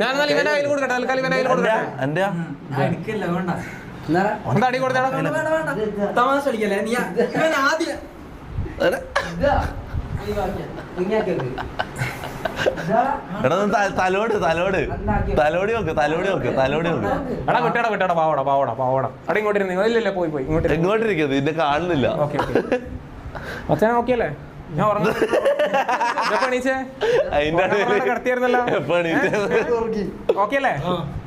ഞാൻ എന്നാലും ഇവന്റെ കയ്യിൽ കൊടുക്കട്ടെ തൽക്കാലം ഇവന്റെ കയ്യിൽ കൊടുക്കട്ടെ. എന്റെ എനിക്കല്ല വേണ്ട എന്താ? അടി കൊടുത്തേടാ വേണ്ട, വേണ്ട, വേണ്ട. തമാശ കളിക്കല്ലേ? നീ ഇവൻ ആദ്യം എടാ ഒന്ന് ത- തലോട് തലോട്. തലോടി നോക്ക് തലോടി നോക്ക് തലോടി നോക്ക്. എടാ വിട്ടടാ വിട്ടടാ പാവടാ പാവടാ പാവടാ. അവിടെ ഇങ്ങോട്ടിരുന്നു ഇല്ല ഇല്ല പോയി പോയി ഇങ്ങോട്ട് ഇരുന്ന്. എങ്ങോട്ടിരിക്കുന്നത് നിന്നെ കാണുന്നില്ല. Okay okay. അച്ഛനെ നോക്കിയല്ലേ? ഞാൻ? ഓക്കെ അല്ലേ?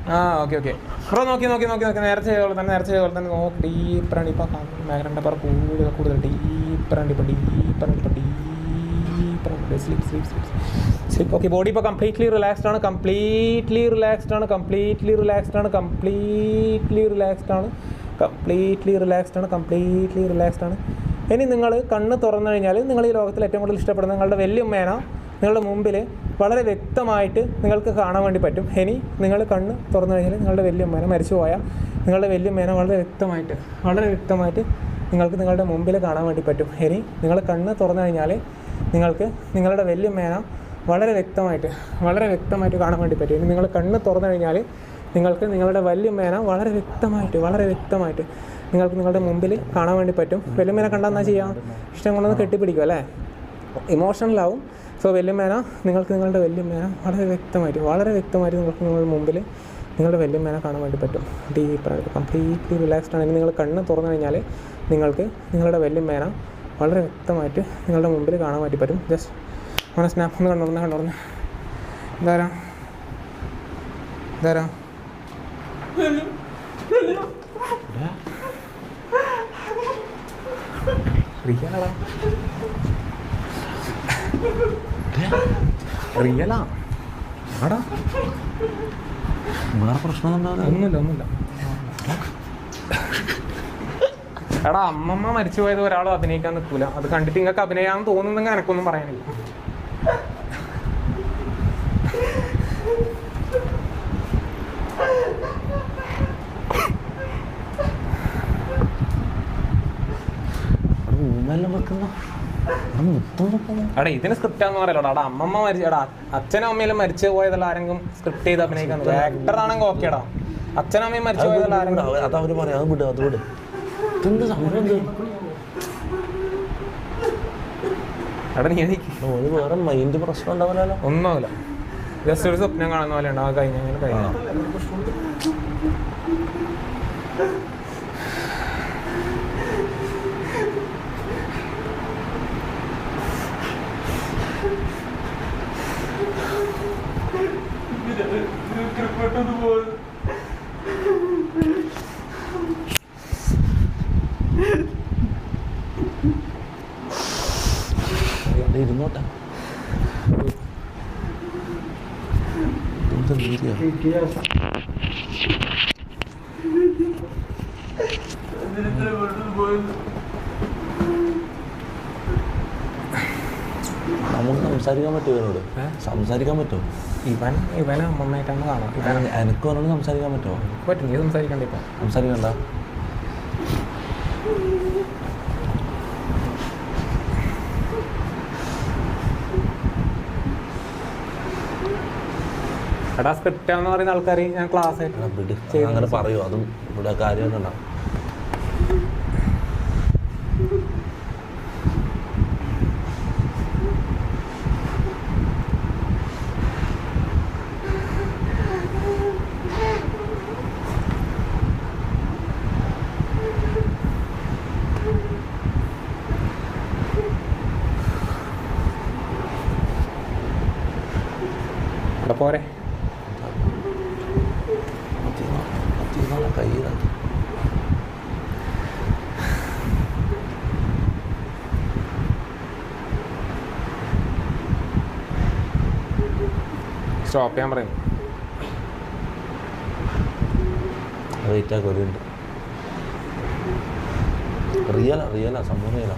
ആ. Okay okay. ബ്രോ നോക്കി നോക്കി നോക്കി നോക്കി. നേരത്തെ ചെയ്ത തന്നെ നേരത്തെ ചെയ്ത തന്നെ നോക്കി. ഡീപ്പറാണ് ഇപ്പൊ മേഘരന്റെ പറ കൂടുതൽ കൂടുതൽ ഡീപ്പറാണ് ഇപ്പൊ ഡീപ്പറാണ് ഇപ്പൊ ഡീപ്പറാണ് sleep sleep sleep sleep okay body ഇപ്പോൾ കംപ്ലീറ്റ്ലി റിലാക്സ്ഡ് ആണ് കംപ്ലീറ്റ്ലി റിലാക്സ്ഡ് ആണ് കംപ്ലീറ്റ്ലി റിലാക്സ്ഡ് ആണ് കംപ്ലീറ്റ്ലി റിലാക്സ്ഡ് ആണ് കംപ്ലീറ്റ്ലി റിലാക്സ്ഡ് ആണ് കംപ്ലീറ്റ്ലി റിലാക്സ്ഡ് ആണ്. ഇനി നിങ്ങൾ കണ്ണ് തുറന്നു കഴിഞ്ഞാൽ നിങ്ങൾ ഈ ലോകത്തിൽ ഏറ്റവും കൂടുതൽ ഇഷ്ടപ്പെടുന്ന നിങ്ങളുടെ വല്യമ്മേന നിങ്ങളുടെ മുമ്പിൽ വളരെ വ്യക്തമായിട്ട് നിങ്ങൾക്ക് കാണാൻ വേണ്ടി പറ്റും. ഇനി നിങ്ങൾ കണ്ണ് തുറന്നു കഴിഞ്ഞാൽ നിങ്ങളുടെ വല്യമ്മേന മരിച്ചുപോയ നിങ്ങളുടെ വല്യമ്മേനെ വളരെ വ്യക്തമായിട്ട് വളരെ വ്യക്തമായിട്ട് നിങ്ങൾക്ക് നിങ്ങളുടെ മുമ്പിൽ കാണാൻ വേണ്ടി പറ്റും. ഇനി നിങ്ങൾ കണ്ണ് തുറന്നു കഴിഞ്ഞാൽ നിങ്ങൾക്ക് നിങ്ങളുടെ വല്യമ്മേന വളരെ വ്യക്തമായിട്ട് വളരെ വ്യക്തമായിട്ട് കാണാൻ വേണ്ടി പറ്റും. ഇനി നിങ്ങൾ കണ്ണ് തുറന്നു കഴിഞ്ഞാൽ നിങ്ങൾക്ക് നിങ്ങളുടെ വല്യമ്മേന വളരെ വ്യക്തമായിട്ട് വളരെ വ്യക്തമായിട്ട് നിങ്ങൾക്ക് നിങ്ങളുടെ മുമ്പിൽ കാണാൻ വേണ്ടി പറ്റും. വെല്ലുമേന കണ്ടാൽ എന്നാ ചെയ്യാം? ഇഷ്ടം കൊണ്ടൊന്ന് കെട്ടിപ്പിടിക്കും അല്ലേ? ഇമോഷണലാവും സോ വെല്ലുമേന നിങ്ങൾക്ക് നിങ്ങളുടെ വെല്ലുമേന വളരെ വ്യക്തമായിട്ട് വളരെ വ്യക്തമായിട്ട് നിങ്ങൾക്ക് നിങ്ങളുടെ മുമ്പിൽ നിങ്ങളുടെ വെല്ലുമേന കാണാൻ വേണ്ടി പറ്റും. ഡീപ്പായിട്ട് കംപ്ലീറ്റ്ലി റിലാക്സ്ഡ് ആണെങ്കിൽ നിങ്ങൾ കണ്ണ് തുറന്നു കഴിഞ്ഞാൽ നിങ്ങൾക്ക് നിങ്ങളുടെ വെല്ലുമേന വളരെ വ്യക്തമായിട്ട് നിങ്ങളുടെ മുമ്പിൽ കാണാൻ വേണ്ടി പറ്റും. ജസ്റ്റ് അങ്ങനെ സ്നാപ്പ് ഒന്ന് കണ്ടുറന്ന് കണ്ടുറന്ന് എന്താരാ ഇതാരാ? റിയലാടാ റിയലാ? ആടാ. വേറെ പ്രശ്നമൊന്നും ഒന്നുമില്ല ഒന്നുമില്ല. എടാ അമ്മമ്മ മരിച്ചു പോയത് ഒരാളും അഭിനയിക്കാൻ നിൽക്കൂല അത് കണ്ടിട്ട് നിങ്ങൾക്ക് അഭിനയാന്ന് തോന്നുന്നെങ്കിൽ എനക്കൊന്നും പറയാനില്ല. ഊന്നെല്ലാം വെക്കുന്ന ഇതിന് സ്ക്രിപ്റ്റ് ആണെന്ന് പറയലോടാ. എടാ അമ്മമ്മ മരിച്ചു എടാ അച്ഛനും അമ്മയിലും മരിച്ചു പോയതല്ല ആരെങ്കിലും സ്ക്രിപ്റ്റ് ചെയ്ത് അഭിനയിക്കാൻ ആക്ടർ ആണെങ്കിൽ ഓക്കേടാ അച്ഛനും അമ്മയും മരിച്ചു പോയതല്ല ആരെങ്കിലും അത് അവർ പറയാം. അത് വിട് അത് വിട്. ഇതെന്ത് സംഭവം എടാ നീ എനിക്ക് ഓന് വേറെ മൈൻഡ് പ്രശ്നം ഉണ്ടാവില്ലല്ലോ. ഒന്നുമില്ല. ജസ്റ്റ് ഒരു സ്വപ്നം കാണുന്ന പോലെ കഴിഞ്ഞ അങ്ങനെ കഴിഞ്ഞു അവിടെ ഇരുന്നോട്ടെ എന്ത് വീര്യാ? നമുക്ക് സംസാരിക്കാൻ പറ്റുമോ ഇവനോട്? സംസാരിക്കാൻ പറ്റുമോ? ഇവൻ ഇവനെ അമ്മമ്മയായിട്ടാണ് കാണാം. എനിക്ക് അവനോട് സംസാരിക്കാൻ പറ്റുമോ? പറ്റും. നീ സംസാരിക്കണ്ട ഇപ്പൊ. സംസാരിക്കണ്ട? എടാ സ്ക്രിപ്റ്റ് എന്ന് പറയുന്ന ആൾക്കാർ ഞാൻ ക്ലാസ്. അങ്ങനെ പറയൂ. അതും ഇവിടെ കാര്യമൊന്നും ഉണ്ടാവും പോരെ കൈ സ്റ്റോപ്പ് ചെയ്യാൻ പറയുന്നു. വെയിറ്റ് റിയൽ ഒരു റിയലാ റിയലാ സംഭവം റിയലാ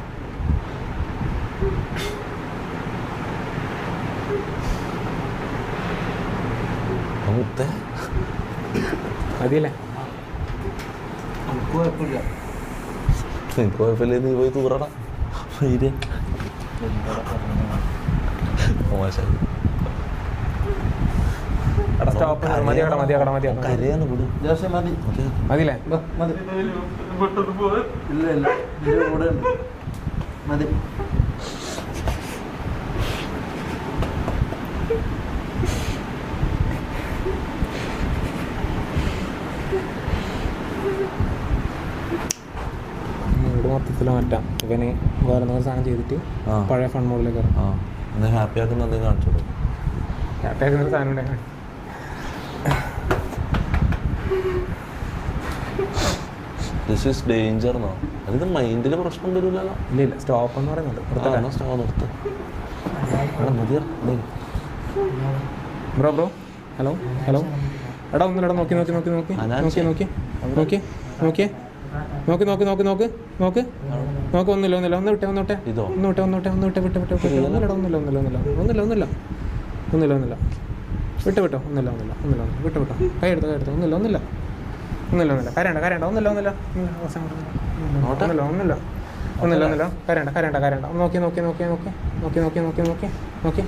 മുത്തേ? മതിയല്ലേ? നമുക്ക് കുഴപ്പമില്ല. നിനക്ക് കുഴപ്പമില്ലേ നീ പോയി തൂറടാ. സ്റ്റോപ്പ് മതിയാകട മതിയാകട മതി. മതിയില്ലേ? മതി. ഇല്ല ഇല്ല. ഇവിടെ മതി. മൊത്തത്തിൽ മാറ്റാം. സാധനം ചെയ്തിട്ട് പഴയ ഫണ്ട് മോഡിലേക്ക് ഹാപ്പി ആക്കുന്ന എന്തെങ്കിലും കാണിച്ചു ഹാപ്പി ആക്കുന്ന സാധനം ദിസ് ഈസ് ഡേഞ്ചർ എന്നോ. അതിത് മൈൻഡിൽ പ്രശ്നം വരില്ലല്ലോ ഇല്ല ഇല്ല സ്റ്റോപ്പ് എന്ന് പറയുന്നുണ്ട്. നിർത്തട്ടെ? സ്റ്റോ നിർത്ത്. മതിയാ ബ്രോ ബ്രോ. Hello hello. എടാ ഒന്നില്ലടാ നോക്കി നോക്കി നോക്കി നോക്കി. നോക്കി നോക്കി. നോക്കി നോക്കി. നോക്കി നോക്കി നോക്ക് നോക്ക്. നോക്ക്. നോക്ക് ഒന്നില്ല ഒന്നില്ല ഒന്ന് വിട്ടെ ഒന്ന് വിട്ടെ. ഇതോ? ഒന്ന് വിട്ടെ വിട്ടെ ഒന്ന് വിട്ടെ വിട്ട് വിട്ട്. വിട്ട് ഒന്നില്ലടാ ഒന്നില്ല വിട്ട് വിട്ടോ. ഒന്നില്ല ഒന്നില്ല ഒന്നില്ല ഒന്നില്ല വിട്ടു വിട്ടോ. കൈ എടുത്തോ കൈ എടുത്തോ. ഒന്നില്ല ഒന്നില്ല ഒന്നില്ല ഒന്നില്ല കരയണ്ട കരയണ്ട. ഒന്നില്ല ഒന്നുമില്ല. ഒന്നില്ല ഒന്നില്ല ഒന്നില്ല ഒന്നില്ല കരയണ്ട കരയണ്ട കരയണ്ട. നോക്കി നോക്കി നോക്കി നോക്കി. നോക്കി നോക്കി നോക്കി നോക്കി. നോക്കി.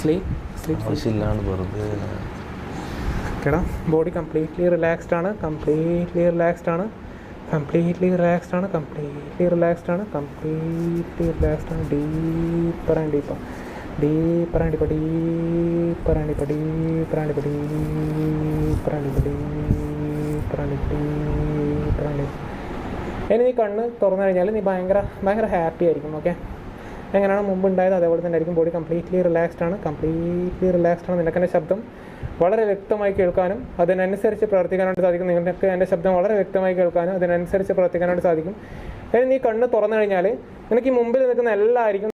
സ്ലീപ് സ്ലീപ് വെറുതെ. കേടാ ബോഡി കംപ്ലീറ്റ്ലി റിലാക്സ്ഡ് ആണ് കംപ്ലീറ്റ്ലി റിലാക്സ്ഡ് ആണ് കംപ്ലീറ്റ്ലി റിലാക്സ്ഡ് ആണ് കംപ്ലീറ്റ്ലി റിലാക്സ്ഡ് ആണ് കംപ്ലീറ്റ്ലി റിലാക്സ്ഡ് ആണ് ഡീപ്പർ ആൻഡ് ഡീപ്പർ ഡീപ്പർ പടി പറാണ്ടി പടി പറാണ്ടി പടി പറാണ്ടി പടി പറാണ്ടി ഡീപ്പർ ആൻഡ് ഇനി നീ കണ്ണ് തുറന്നു കഴിഞ്ഞാൽ നീ ഭയങ്കര ഭയങ്കര ഹാപ്പി ആയിരിക്കും ഓക്കെ എങ്ങനെയാണ് മുമ്പ് ഉണ്ടായത് അതേപോലെ തന്നെ ആയിരിക്കും. ബോഡി കംപ്ലീറ്റ്ലി റിലാക്സ്ഡ് ആണ്. കംപ്ലീറ്റ്ലി റിലാക്സ്ഡ് ആണ്. നിനക്ക് എന്റെ ശബ്ദം വളരെ വ്യക്തമായി കേൾക്കാനും അതിനനുസരിച്ച് പ്രവർത്തിക്കാനായിട്ട് സാധിക്കും. നിങ്ങൾക്ക് എന്റെ ശബ്ദം വളരെ വ്യക്തമായി കേൾക്കാനും അതിനനുസരിച്ച് പ്രവർത്തിക്കാനായിട്ട് സാധിക്കും. ഇനി നീ കണ്ണ് തുറന്നു കഴിഞ്ഞാൽ നിനക്ക് ഈ മുമ്പിൽ നിൽക്കുന്ന എല്ലാവർക്കും